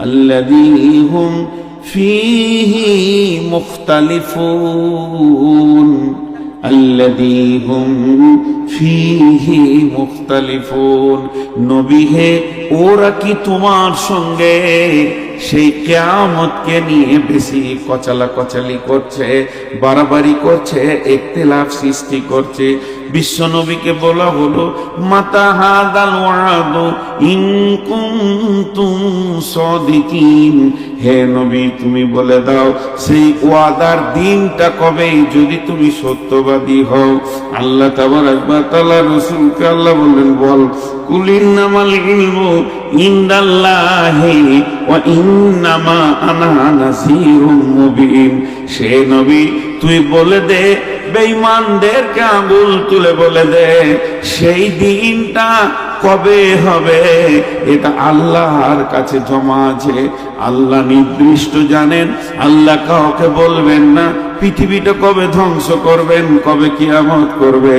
الذي هم فيه مختلفون الذي هم فيه مختلفون নবী হে ওরা কি তোমার সঙ্গে সেই কেয়ামতকে নিয়ে বেশি কচালা কচালি করছে বাড়াবাড়ি করছে একতেলাফ সৃষ্টি করছে বিশ্ব নবীকে বলা হলো, মাতা হাদাল ওয়াদ ইন কুনতুম সাদিকিন। হে নবী, তুমি বলে দাও, সেই ওয়াদার দিনটা কবে যদি তুমি সত্যবাদী হও। আল্লাহ তাবারাক ওয়া তাআলা রাসূলকে আল্লাহ বললেন, বল কুলিন্নামাল ইলমু ইনদাল্লাহি ওয়া ইন্নামা আনা নাসিরুম মুবিন। সে নবী, তুই বলে দে বেঈমানদেরকে আঙুল তুলে বলে দে সেই দিনটা কবে হবে? এটা আল্লাহর কাছে জমা আছে। আল্লাহ নির্দিষ্ট জানেন। আল্লাহ কাউকে বলবেন না, পৃথিবীটা কবে ধ্বংস করবেন, কবে কিয়ামত করবে?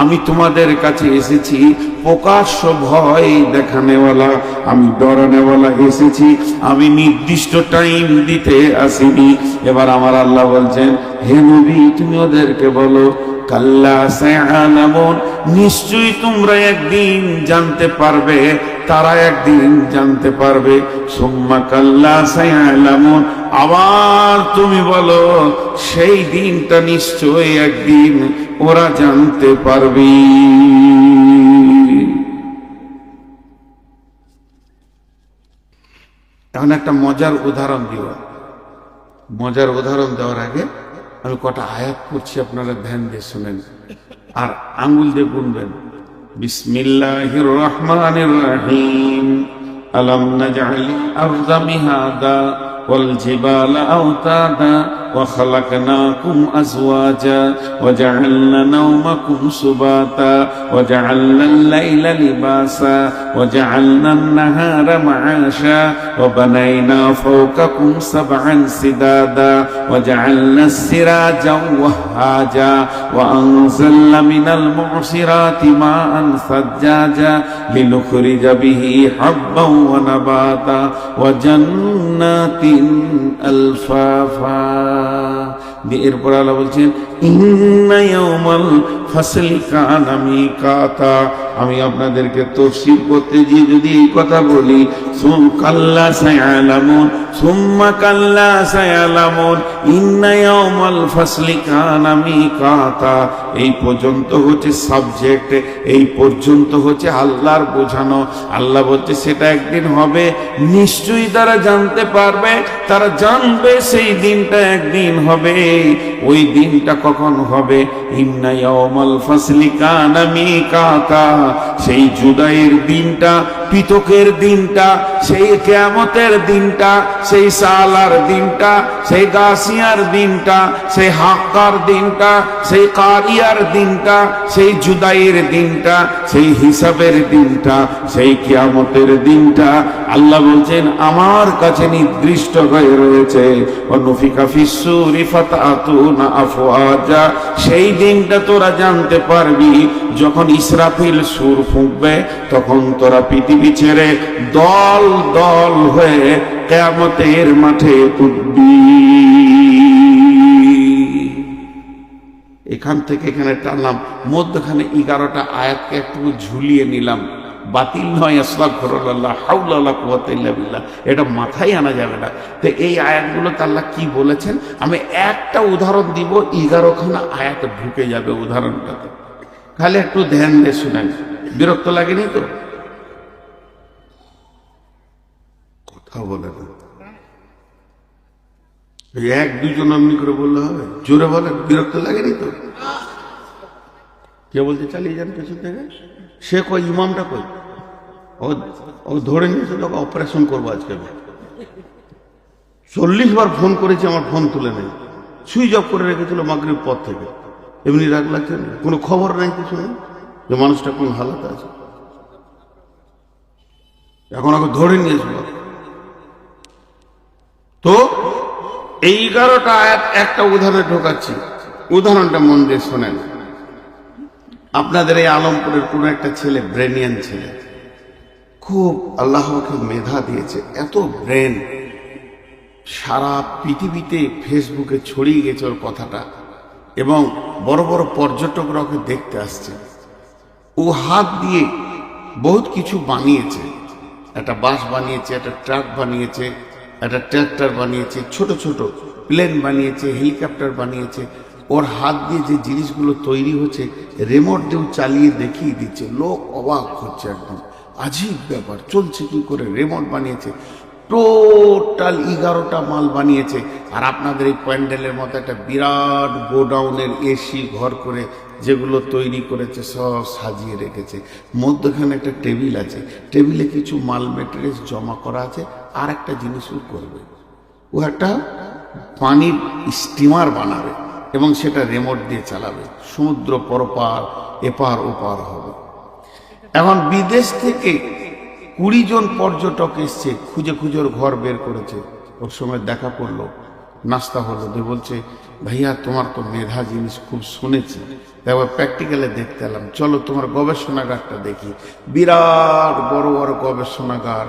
আমি তোমাদের কাছে এসেছি, প্রকাশ্য ভয় দেখানেওয়ালা, আমি ডরানেওয়ালা এসেছি। আমি নির্দিষ্ট টাইম দিতে আসিনি। এবার আমার আল্লাহ বলছেন, হে নবী, তুমি ওদেরকে বলো কাল্লা নিশ্চয়ই তোমরা একদিন জানতে পারবে, তারা একদিন জানতে পারবে। সুম্মা কাল্লা সায়ালামুন আবার তুমি বলো, সেই দিনটা নিশ্চয়ই একদিন ওরা জানতে পারবে। এখন একটা মজার উদাহরণ দিব মজার উদাহরণ দেওয়ার আগে আমি কটা আয়াত করছি আপনারা ধ্যান দিয়ে শুনেন। আর আঙ্গুল দিয়ে গুনবেন। বিসমিল্লাহির রহমানির রহিম আলাম নাজআলি আরদা মিহাদা والجبال أوتادا وخلقناكم أزواجا وجعلنا نومكم سباتا وجعلنا الليل لباسا وجعلنا النهار معاشا وبنينا فوقكم سبعا سدادا وجعلنا السراجا وهاجا وأنزلنا من المعصرات ماء ثجاجا لنخرج به حبا ونباتا وجنات ألفافا দিয়ে এরপর আল্লাহ বলছেন আমি আপনাদেরকে তফসিল করতে গিয়ে যদি এই কথা বলি, সুম কাল্লা সায়ালামুন, সুম্মা কাল্লা সায়ালামুন, ইন্না ইয়াউমাল ফাসলি কানা মিকাতা। এই পর্যন্ত হচ্ছে সাবজেক্ট, এই পর্যন্ত হচ্ছে আল্লাহর বোঝানো। আল্লাহ বলছে, সেটা একদিন হবে, নিশ্চয়ই তারা জানতে পারবে, তারা জানবে সেই দিনটা একদিন হবে। ওই দিনটা কখন হবে? ইন্না ইয়াউমাল ফাসলি কানা মিকাতা। সেই জুদাইয়ের দিনটা পিতকের দিনটা, সেই কেয়ামতের দিনটা, সেই সালার দিনটা, সেই গাছিয়ার দিনটা, সেই হাক্কার দিনটা, সেই কারিয়ার দিনটা, সেই জুদাইয়ের দিনটা, সেই হিসাবের দিনটা, সেই কিয়ামতের দিনটা। আল্লাহ বলছেন, আমার কাছে নির্দিষ্ট হয়ে রয়েছে। সেই দিনটা তোরা জানতে পারবি। যখন ইসরাফিল সুর ফুঁকবে, তখন তোরা পৃথিবী ছেড়ে দল দল হয়ে কেয়ামতের মাঠে উঠবি। এখান থেকে এখানে টানলাম, মধ্যখানে এগারোটা আয়াতকে একটু ঝুলিয়ে নিলাম। বাতিল নয় আসলাম ঘরল্লাহ হাউল্লাহ কুয়াতিল্লাহ এটা মাথায় আনা যাবে না। তো এই আয়াতগুলো আল্লাহ কি বলেছেন? আমি একটা উদাহরণ দিব, এগারোখানা আয়াত ঢুকে যাবে উদাহরণটাতে। খালি একটু ধ্যান দিয়ে শুনেন। বিরক্ত লাগেনি তো? কথা বলে না। এক দুজন এমনি করে বললে হবে? জোরে বলে বিরক্ত লাগেনি তো? কে বলতে চালিয়ে যান পেছন থেকে? সে কয়, ইমামটা কই ও ধরে নিয়েছে, তোকে অপারেশন করব আজকে। চল্লিশ বার ফোন করেছি, আমার ফোন তুলে নেই। সুইচ অফ করে রেখেছিল মাগরিব পর থেকে। এমনি রাগ লাগছে না কোনো খবর নাই কিছু নেই? যে মানুষটা কোন হালাতে আছে? এখন ওকে ধরে নিয়েছিল তো এই এগারোটা আয়াত একটা উদাহরণে ঢোকাচ্ছি। উদাহরণটা মন দিয়ে শোনেন। আপনাদের এই আলমপুরের কোন একটা ছেলে, ব্রেনিয়ান ছেলে, খুব আল্লাহকে মেধা দিয়েছে, এত ব্রেন, সারা পৃথিবীতে ফেসবুকে ছড়িয়ে গেছে ওর কথাটা। এবং বড় বড় পর্যটকরা ওকে দেখতে আসছে। ও হাত দিয়ে বহুত কিছু বানিয়েছে। একটা বাস বানিয়েছে, একটা ট্রাক বানিয়েছে, একটা ট্র্যাক্টর বানিয়েছে, ছোট ছোট প্লেন বানিয়েছে, হেলিকপ্টার বানিয়েছে। ওর হাত দিয়ে যে জিনিসগুলো তৈরি হচ্ছে রেমোট দিয়েও চালিয়ে দেখিয়ে দিচ্ছে। লোক অবাক হচ্ছে একদম। আজীব ব্যাপার। চলছে কি করে? রেমোট বানিয়েছে। টোটাল এগারোটা মাল বানিয়েছে। আর আপনাদের এই প্যান্ডেলের মতো একটা বিরাট গোডাউনের এসি ঘর করে যেগুলো তৈরি করেছে, সব সাজিয়ে রেখেছে। মধ্যখানে একটা টেবিল আছে। টেবিলে কিছু মাল মেটেরিয়ালস জমা করা আছে। আর একটা জিনিসও করবে। ও একটা পানির স্টিমার বানাবে এবং সেটা রেমোট দিয়ে চালাবে। সমুদ্র পরপার, এপার ওপার হবে। এখন বিদেশ থেকে কুড়ি জন পর্যটক এসছে, খুঁজে খুঁজে ওর ঘর বের করেছে। ওর সময় দেখা করল, নাস্তা হলো। দিয়ে বলছে, ভাইয়া, তোমার তো মেধা জিনিস খুব শুনেছি। তারপর প্র্যাকটিক্যালে দেখতে এলাম। চলো তোমার গবেষণাগারটা দেখি। বিরাট বড় বড় গবেষণাগার,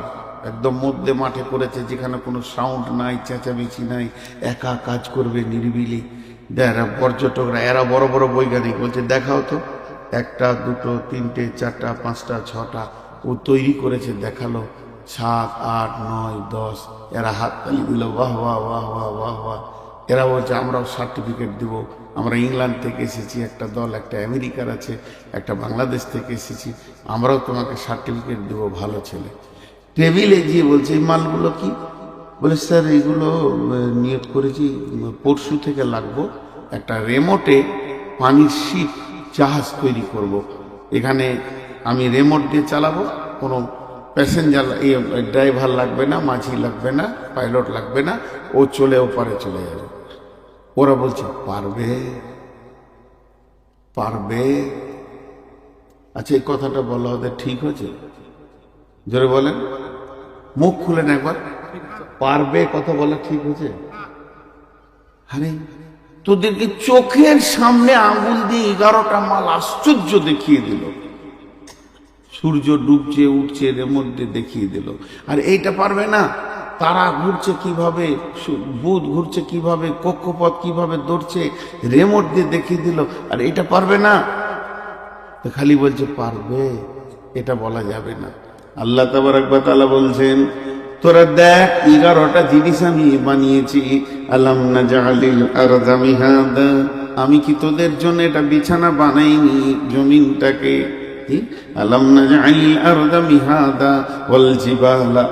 একদম মধ্যে মাঠে করেছে, যেখানে কোনো সাউন্ড নাই, চেঁচামেচি নাই, একা কাজ করবে নিরিবিলি। এরা পর্যটকরা, এরা বড় বড় বৈজ্ঞানিক। বলছে, দেখাও তো, একটা, দুটো, তিনটে, চারটা, পাঁচটা, ছটা ও তৈরি করেছে, দেখাল। সাত, আট, নয়, দশ, এরা হাত তালি দিল বাহ বাহ বাহ বাহ বাহ বাহ এরা বলছে, আমরাও সার্টিফিকেট দেব। আমরা ইংল্যান্ড থেকে এসেছি, একটা দল, একটা আমেরিকার আছে, একটা বাংলাদেশ থেকে এসেছি। আমরাও তোমাকে সার্টিফিকেট দেবো, ভালো ছেলে। টেবিলে গিয়ে বলছে, এই মালগুলো কি? বলে, স্যার, এগুলো নিয়োগ করেছি পরশু থেকে লাগবো। একটা রেমোটে পানির শিপ জাহাজ তৈরি করব। এখানে আমি রেমোট দিয়ে চালাবো, কোনো প্যাসেঞ্জার ড্রাইভার লাগবে না, মাঝি লাগবে না পাইলট লাগবে না, ও চলে ওপারে চলে যাবে। ওরা বলছে, পারবে পারবে। আচ্ছা এই কথাটা বলা, ওদের ঠিক হয়েছে? জোরে বলেন। মুখ খুলেন একবার। পারবে, কথা বলা ঠিক হয়েছে? আরে, তোদেরকে চোখের সামনে আঙুল দিয়ে এগারোটা মাল আশ্চর্য দেখিয়ে দিল। সূর্য ডুবছে, উঠছে এর মধ্যে দেখিয়ে দিল। আর এইটা পারবে না। তারা ঘুরছে কীভাবে বুধ ঘুরছে কীভাবে, কক্ষপথ কীভাবে দৌড়ছে, রেমোট দিয়ে দেখিয়ে দিল। আর এটা পারবে না। খালি বলছে, পারবে। এটা বলা যাবে না। আল্লাহ তাবার একবার তালা বলছেন, তোরা দেখ, এগারোটা জিনিস আমি বানিয়েছি। আলাম না জাহালিল আর আমি কি তোদের জন্য এটা বিছানা বানাইনি, জমিনটাকে? কি? আলাম না জাহালিল আর মিহাদা ওয়াল জিবালা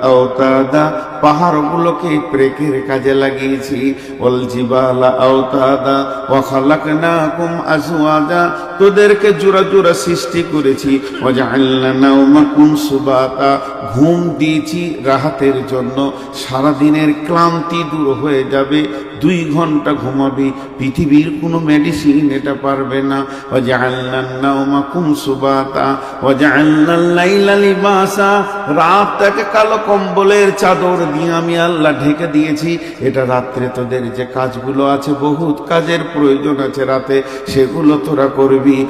প্রেকের কাজে লাগিয়েছি। ওয়াল জিবালা আওতাদা। ওয়া খালাকনাকুম আজওয়াজা। তোদেরকে জোড়া জোড়া সৃষ্টি করেছি। ওয়াজআলনা নাওমাকুম সুবাতা। ঘুম দিয়েছি রাহাতের জন্য। সারা দিনের ক্লান্তি দূর হয়ে যাবে। দুই ঘণ্টা ঘুমাবি। পৃথিবীর কোনো মেডিসিন এটা পারবে না। ওয়াজআলনা নাওমাকুম সুবাতা। লিবাসা। রাতটাকে কালো কম্বলের চাদর দিয়ে আমি আল্লাহ ঢেকে দিয়েছি। এটা রাত্রে তোদের যে কাজগুলো আছে, বহুত কাজের প্রয়োজন আছে রাতে, সেগুলো তোরা করবি।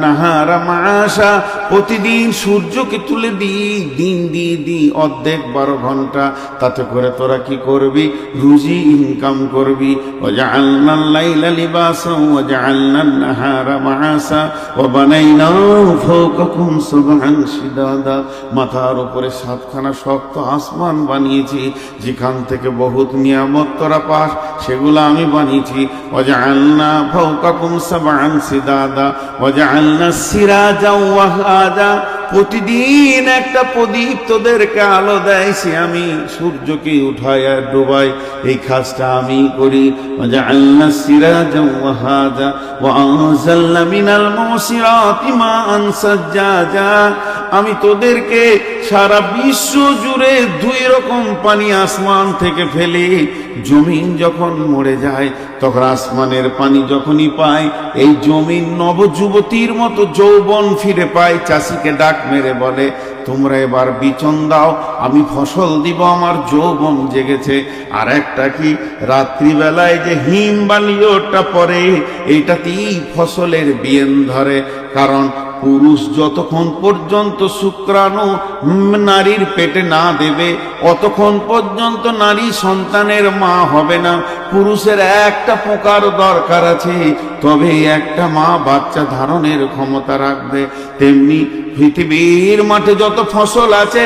নাহারা মাআশা। প্রতিদিন সূর্যকে তুলে দিই দিন দিয়ে দিই অর্ধেক বারো ঘণ্টা। তাতে করে তোরা কি করবি? রুজি ইনকাম করবি। ওয়াজআলনা লাইলা লিবাসা, ওয়াজআলনা নাহারা মাআসা ওয়া বানাইনা ফাওকাকুম শিদাদা মাথার উপরে সাতখানা শক্ত আসমান বানিয়েছি, যেখান থেকে বহুত নিয়ামত তোরা পাস, সেগুলো আমি বানিয়েছি। ওয়াজআলনা ফাওকাকুম সাবআন সিদাদা, ওয়াজআলনা সিরাজা ওয়াহাজা প্রতিদিন একটা প্রদীপ তোদেরকে আলো দেয় আমি সূর্যকে উঠাই আর ডুবাই। এই কাজটা আমি করি। আল্লাহ সিরাজা ওয়াহাজা ওয়াআনজালনা মিনাল মুসিরাতি মা সাজ্জাজা। আমি তোদেরকে সারা বিশ্ব জুড়ে দুই রকম পানি আসমান থেকে ফেলে। জমিন যখন মরে যায়, তখন আসমানের পানি যখনই পায় এই জমিন নবযুবতীর মতো যৌবন ফিরে পায় চাষিকে ডাক মেরে বলে, তোমরা এবার বিচন দাও, আমি ফসল দিব, আমার যৌবন জেগেছে। আর একটা কি, রাত্রিবেলায় যে হিম বালিওটা পরে, এইটাতেই ফসলের বিয়েন ধরে। কারণ পুরুষ যতক্ষণ পর্যন্ত শুক্রাণু নারীর পেটে না দেবে, অতক্ষণ পর্যন্ত নারী সন্তানের মা হবে না। পুরুষের একটা পোকার দরকার আছে, তবে একটা মা বাচ্চা ধারণের ক্ষমতা রাখবে। তেমনি পৃথিবীর মাঠে যত ফসল আছে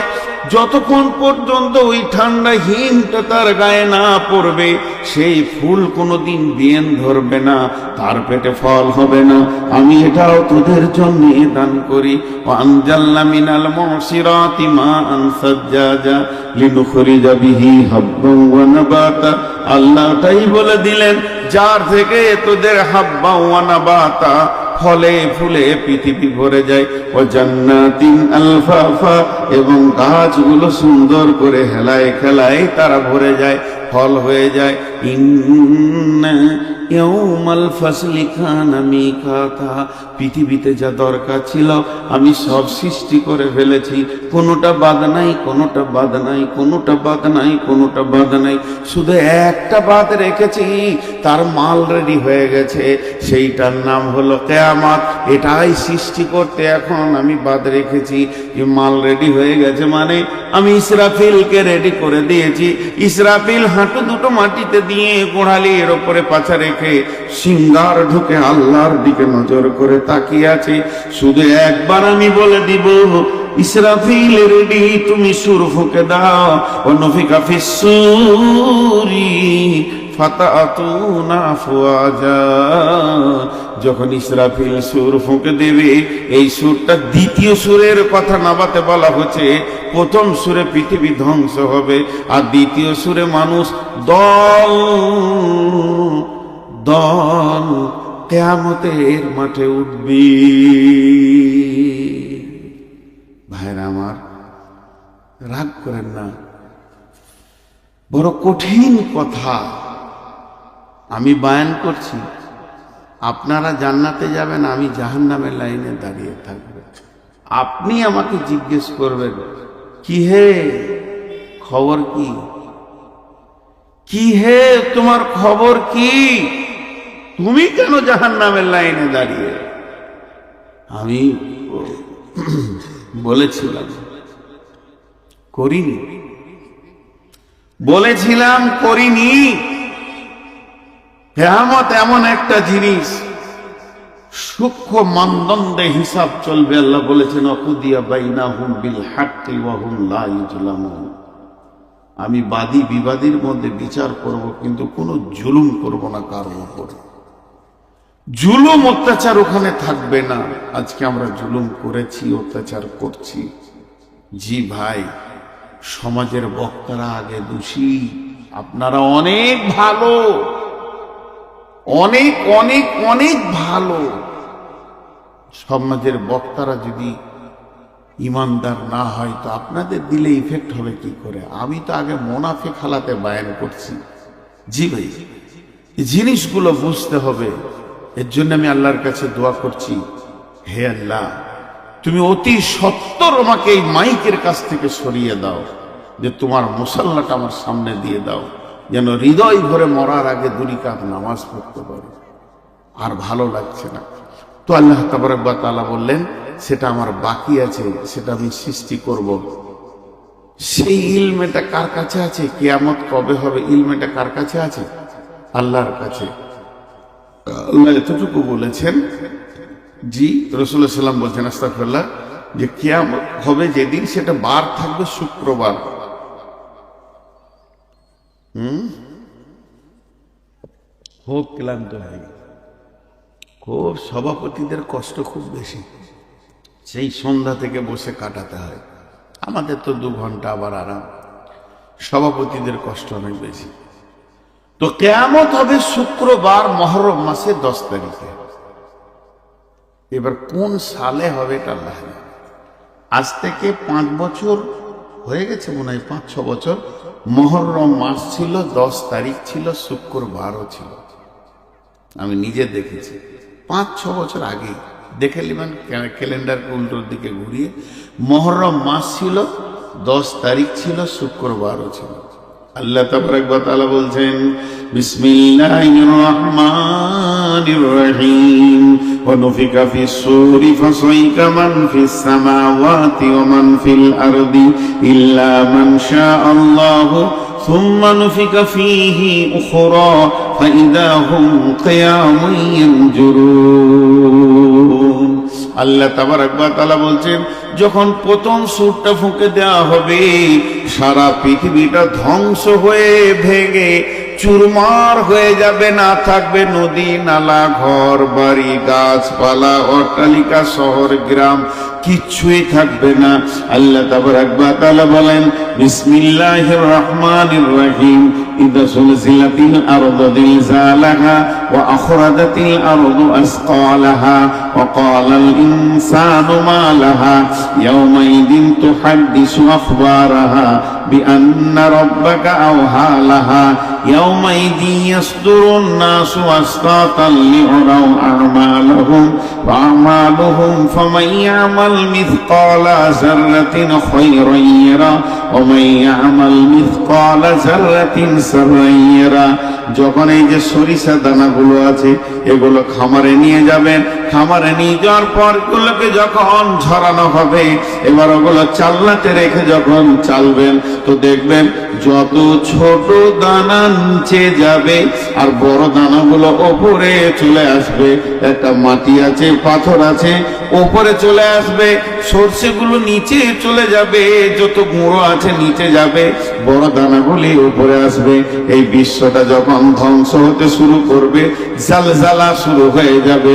যতক্ষণ পর্যন্ত ওই ঠান্ডা হিমটা তার গায়ে না পড়বে, সেই ফুল কোনোদিন বিয়েন ধরবে না, তার পেটে ফল হবে না। আমি এটাও তোদের জন্য দান করি। আনজাল্লা মিনাল মুসিরাতি মা আনসাজ্জাজা লিনুখরিজা বিহি হাব্বান ওয়া নাবাতা। আল্লাহ তাই বলে দিলেন, যার থেকে তোদের হাব্বা ওয়া নাবাতা ফলে ফুলে পৃথিবী ভরে যায়। ও জান্নাতিন আলফাফা এবং গাছগুলো সুন্দর করে হেলায় খেলায় তারা ভরে যায়, ফল হয়ে যায়। ইন্না ইয়াউমাল ফাসলি কানা মিকাতা। পৃথিবীতে যা দরকার ছিল আমি সব সৃষ্টি করে ফেলেছি। কোনোটা বাদ নাই, কোনোটা বাদ নাই, কোনোটা বাদ নাই, কোনোটা বাদ নাই। শুধু একটা বাদ রেখেছি, তার মাল রেডি হয়ে গেছে। সেইটার নাম হলো কেয়ামাত। এটাই সৃষ্টি করতে এখন আমি বাদ রেখেছি। যে মাল রেডি হয়ে গেছে মানে আমি ইসরাফিলকে রেডি করে দিয়েছি। ইসরাফিল হাঁটু দুটো মাটিতে দিয়ে গোড়ালি এর ওপরে পাছা রেখে সিঙ্গার ঢুকে আল্লাহর দিকে নজর করে তাকিয়ে আছে। শুধু একবার আমি বলে দিব ইসরাফিল রেডি তুমি সুর ফুকে দাও। ও নফিকা ফিসুরি যখন ইসরাফিল সুর ফুঁকে দেবে, এই সুরটা দ্বিতীয় সুরের কথা নাবাতে বলা হচ্ছে। প্রথম সুরে পৃথিবী ধ্বংস হবে, আর দ্বিতীয় সুরে মানুষ দল দল কেয়ামতের মাঠে উঠবে। ভাইরা আমার, রাগ করেন না। বড় কঠিন কথা। আমি বায়ান করছি, আপনারা জান্নাতে যাবেন, আমি জাহান্নামের লাইনে দাঁড়িয়ে থাকব। আপনি আমাকে জিজ্ঞেস করবেন কি হে খবর কি? কি হে তোমার খবর কি? তুমি কেন জাহান্নামের লাইনে দাঁড়িয়ে? আমি বলেছিলাম। করিনি। বলেছিলাম করিনি। কেয়ামত এমন একটা জিনিস, সূক্ষ্ম মানদণ্ডে হিসাব চলবে, আল্লাহ বলেছেন, অকুদিয়া বাইনা হুম বিল হাক্কি ওয়াহুম লা আমি বাদী বিবাদীর মধ্যে বিচার করব, কিন্তু কোনো জুলুম করব না কারোর উপর। জুলুম অত্যাচার ওখানে থাকবে না। আজকে আমরা জুলুম করেছি, অত্যাচার করছি। জি ভাই, সমাজের বক্তারা আগে দোষী। আপনারা অনেক ভালো। অনেক অনেক অনেক ভালো। সমাজের বক্তারা যদি ইমানদার না হয়, তো আপনাদের দিলে ইফেক্ট হবে কি করে? আমি তো আগে মোনাফে খালাতে বায়ান করছি। জি ভাই জিনিসগুলো বুঝতে হবে। এর জন্য আমি আল্লাহর কাছে দোয়া করছি, হে আল্লাহ, তুমি অতি সত্তর আমাকে এই মাইকের কাছ থেকে সরিয়ে দাও, যে তোমার মুসাল্লাটা আমার সামনে দিয়ে দাও, যেন হৃদয় ভরে মরার আগে দুই কাপ নামাজ পড়তে পারো। আর ভালো লাগছে না। তো আল্লাহ তাবারকবা তালা বললেন, সেটা আমার বাকি আছে, সেটা আমি সৃষ্টি করব। সেই ইলমেটা কার কাছে আছে? কেয়ামত কবে হবে? ইলমেটা কার কাছে আছে? আল্লাহর কাছে। আল্লাহ এতটুকু বলেছেন জি রসুল্লাহ সাল্লাম বলছেন আস্তাফাল্লাহ যে কিয়ামত হবে যেদিন সেটা বার থাকবে শুক্রবার। হুম? খুব ক্লান্ত হয়ে গেছে। খুব সভাপতিদের কষ্ট খুব বেশি। সেই সন্ধ্যা থেকে বসে কাটাতে হয়। আমাদের তো দু ঘণ্টা আবার আরাম। সভাপতিদের কষ্ট অনেক বেশি। তো কেয়ামত হবে শুক্রবার মহরম মাসে দশ তারিখে। এবার কোন সালে হবে এটা আল্লাহ আজ থেকে পাঁচ বছর হয়ে গেছে মনে হয়, পাঁচ ছ বছর। মহরম মাস ছিল, দশ তারিখ ছিল, শুক্রবারও ছিল। আমি নিজে দেখেছি। পাঁচ ছ বছর আগে দেখে নেবেন ক্যালেন্ডার উল্টোর দিকে ঘুরিয়ে। মহরম মাস ছিল, দশ তারিখ ছিল, শুক্রবারও ছিল। আল্লাহ তাবারক ওয়া তাআলা বলছেন বিসমিল্লাহির রহমানির রহিম ওয়া নুফিকা ফিস সূরি ফাসাইকা মান ফিস সামাওয়াতি ওয়া মান ফিল আরদি ইল্লা মান শাআল্লাহু ثم نفك فيه أخرى فإذا هم قيام ينجرون আল্লাহ তাবার একবার তালা বলছেন, যখন প্রথম সুরটা ফুঁকে দেওয়া হবে, সারা পৃথিবীটা ধ্বংস হয়ে ভেঙে চুরমার হয়ে যাবে, না থাকবে নদী, নালা, ঘর, বাড়ি, গাছপালা, অট্টালিকা, শহর, গ্রাম কিচ্ছুই থাকবে না। আল্লাহ তাবারক ওয়া তাআলা বলেন, বিসমিল্লাহির রহমানির রহিম, ইদা সুলসিলাতিল আরদু লাহা يومئذ يصدر الناس أشتاتا ليروا أعمالهم وأعمالهم فمن يعمل مثقال ذرة خيرا يرى ومن يعمل مثقال ذرة شرا يرى যখন এই যে সরিষা দানাগুলো আছে এগুলো খামারে নিয়ে যাবেন খামারে নিয়ে যাওয়ার পর এগুলোকে যখন ঝরানো হবে, এবার ওগুলো চালনাতে রেখে যখন চালবেন, তো দেখবেন যত ছোট দানা নিচে যাবে আর বড় দানাগুলো ওপরে চলে আসবে। একটা মাটি আছে, পাথর আছে, ওপরে চলে আসবে, সর্ষেগুলো নিচে চলে যাবে, যত গুঁড়ো আছে নিচে যাবে, বড় দানাগুলি উপরে আসবে। এই বিশ্বটা যখন ধ্বংস হতে শুরু করবে, জালজালা শুরু হয়ে যাবে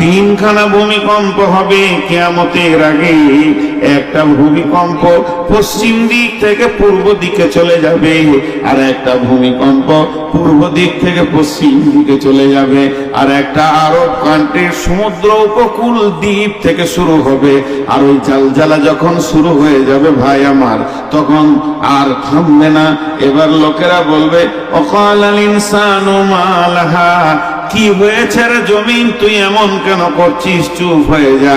তিনখানা ভূমিকম্প হবে কেয়ামতের আগে। একটা ভূমিকম্প পশ্চিম দিক থেকে পূর্ব দিকে চলে যাবে, আর একটা ভূমিকম্প পূর্ব দিক থেকে পশ্চিম দিকে চলে যাবে, আর একটা আরব কান্ট্রির সমুদ্র উপকূল দ্বীপ থেকে শুরু হবে। আর ওই জালজালা যখন শুরু হয়ে যাবে ভাই আমার, তখন আর থামবে না। এবার লোকেরা বলবে অকাল ইনসানু মালাহা কি হয়েছে রে জমিন? তুই এমন কেন করছিস? চুপ হয়ে যা।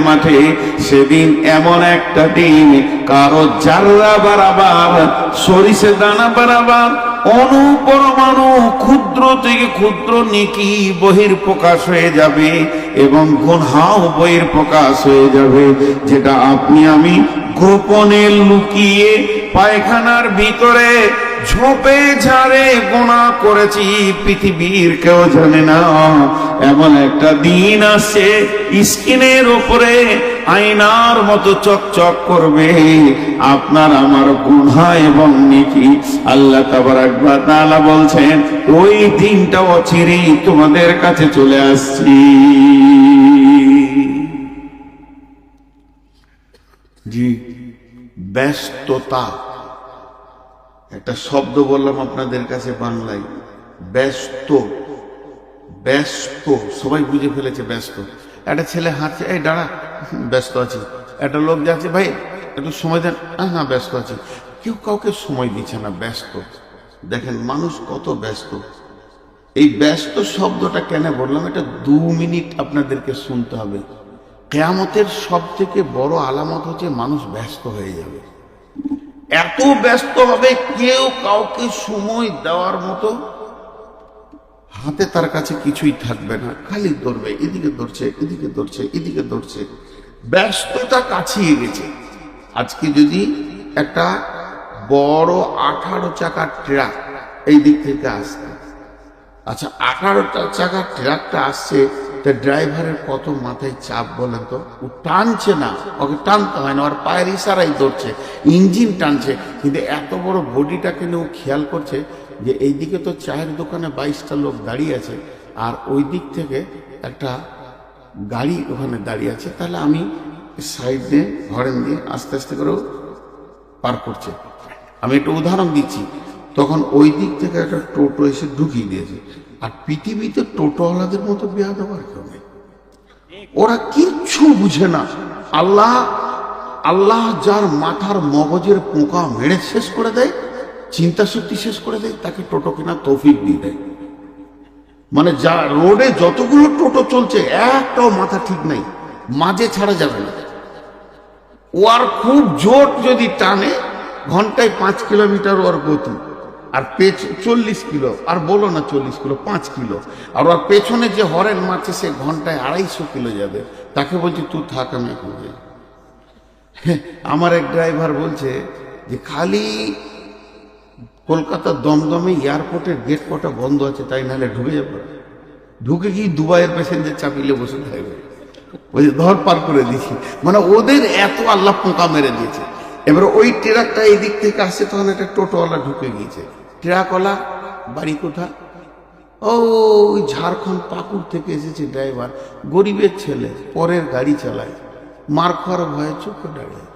মাঠে সেদিন এমন একটা দিন, কারও জাররা বারাবার, সরিষে দানা বারাবার, অনুপরমাণু ক্ষুদ্র থেকে ক্ষুদ্র নেকি বহির প্রকাশ হয়ে যাবে এবং গুনহাও বহির প্রকাশ হয়ে যাবে, যেটা আপনি আমি গোপনে লুকিয়ে পায়খানার ভিতরে ঝোপে ঝাড়ে গোনা করেছি, পৃথিবীর কেউ জানে না। এমন একটা দিন আসছে, স্কিনের উপরে আয়নার মতো চকচক করবে। আপনার আমার গুনহা এবং নেকি, আল্লাহ তাআলা বলছেন, ওই দিনটা অচিরেই তোমাদের কাছে চলে আসছি। ব্যস্ততা। একটা শব্দ বললাম আপনাদের কাছে বাংলায়। ব্যস্ত। ব্যস্ত। সবাই বুঝে ফেলেছে ব্যস্ত। একটা ছেলে হাঁটছে, এই, দাঁড়া। ব্যস্ত আছি। একটা লোক যাচ্ছে, ভাই, একটু সময় দেন। হ্যাঁ না ব্যস্ত আছি। কেউ কাউকে সময় দিচ্ছে না, ব্যস্ত। দেখেন, মানুষ কত ব্যস্ত। এই ব্যস্ত শব্দটা কেন বললাম? এটা দু মিনিট আপনাদেরকে শুনতে হবে। কেয়ামতের সব থেকে বড় আলামত হচ্ছে মানুষ ব্যস্ত হয়ে যাবে। এত ব্যস্ত হবে কেউ কাউকে সময় দেওয়ার মতো? হাতে তার কাছে কিছুই থাকবে না, খালি দৌড়বে এদিকে দৌড়ছে এদিকে দৌড়ছে এদিকে দৌড়ছে ব্যস্ততা কাছিয়ে গেছে। আজকে যদি একটা বড় আঠারো চাকার ট্রাক এই দিক থেকে আসতে আচ্ছা আঠারোটা চাকার ট্রাকটা আসছে তা ড্রাইভারের কত মাথায় চাপ বলেন তো? ও টানছে না, ওকে টানতে হয় না, ওর পায়ের ইশারাই ধরছে, ইঞ্জিন টানছে, কিন্তু এত বড় বডিটাকে নিয়ে ও খেয়াল করছে যে এইদিকে তো চায়ের দোকানে বাইশটা লোক দাঁড়িয়ে আছে, আর ওই দিক থেকে একটা গাড়ি ওখানে দাঁড়িয়ে আছে, তাহলে আমি সাইড দিয়ে হরেন দিয়ে আস্তে আস্তে করে ও পার করছে। আমি একটা উদাহরণ দিচ্ছি, তখন ওই দিক থেকে একটা টোটো এসে ঢুকিয়ে দিয়েছে আর পৃথিবীতে টোটোওয়ালাদের মতো বিয়া দেওয়ার কেউ নেই। ওরা কিচ্ছু বুঝে না। আল্লাহ আল্লাহ যার মাথার মগজের পোকা মেরে শেষ করে দেয় চিন্তা শক্তি শেষ করে দেয়, তাকে টোটো কেনা তৌফিক দিয়ে দেয়। মানে যা রোডে যতগুলো টোটো চলছে, একটাও মাথা ঠিক নাই। মাঝে ছাড়া যাবে না। ও আর খুব জোট যদি টানে, ঘন্টায় পাঁচ কিলোমিটার ওর গতি। আর পেছ চল্লিশ কিলো আর বলো না চল্লিশ কিলো পাঁচ কিলো। আর ওর পেছনে যে হরেন মারছে সে ঘন্টায় আড়াইশো কিলো যাবে। তাকে বলছে তুই থাক আমি এখন। হ্যাঁ, আমার এক ড্রাইভার বলছে যে খালি কলকাতার দমদমে এয়ারপোর্টের গেট কটা বন্ধ আছে তাই নাহলে ঢুকে যাব। ঢুকে কি দুবাইয়ের প্যাসেঞ্জার চাপিলে বসে থাকবে। ওই ধর পার করে দিয়েছি। মানে ওদের এত আল্লাহ পোকা মেরে দিয়েছে। এবার ওই ট্রাকটা এই দিক থেকে আসছে তখন একটা টোটোওয়ালা ঢুকে গিয়েছে। ট্রাকওয়ালা বাড়ি কোথায় ও, ওই ঝাড়খণ্ড পাকুড় থেকে এসেছে ড্রাইভার, গরিবের ছেলে, পরের গাড়ি চালায়। মার খাওয়ার ভয়ে চোখে দাঁড়িয়ে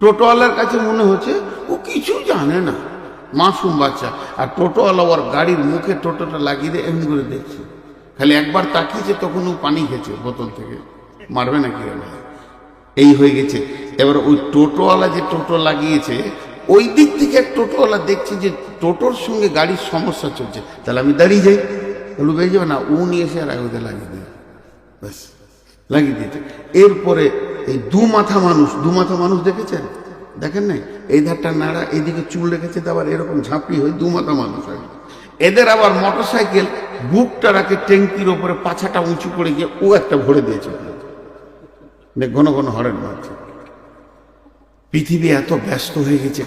টোটোওয়ালার কাছে মনে হচ্ছে ও কিছু জানে না। মাসুম বাচ্চা, আর টোটোওয়ালা ওর গাড়ির মুখে টোটোটা লাগিয়ে দিয়ে এমনি করে দেখছে। খালি একবার তাকিয়েছে, তখন ও পানি খেয়েছে বোতল থেকে। মারবে না কি হবে এই হয়ে গেছে। এবার ওই টোটোওয়ালা যে টোটো লাগিয়েছে ওই দিক থেকে এক টোটোওয়ালা দেখছে যে টোটোর সঙ্গে গাড়ির সমস্যা চলছে। তাহলে আমি দাঁড়িয়ে যাই। তাহলে বেরিয়ে যাবে না। ও নিয়ে এসে আর ওদের লাগিয়ে দেবে ব্যাস, লাগিয়ে দিয়েছে এরপরে এই দু মাথা মানুষ দু মাথা মানুষ দেখেছেন? দেখেন নাই? এই ধারটা নাড়া এদিকে চুল রেখেছে আবার এরকম ঝাঁপড়ি হয়ে দু মাথা মানুষ হয় এদের আবার মোটর সাইকেল বুকটা রাখে ট্যাঙ্কির ওপরে, পাছাটা উঁচু করে গিয়ে ও একটা ভরে দিয়েছে। ঘন ঘন হরেন মারছে। পৃথিবী এত ব্যস্ত হয়ে গেছে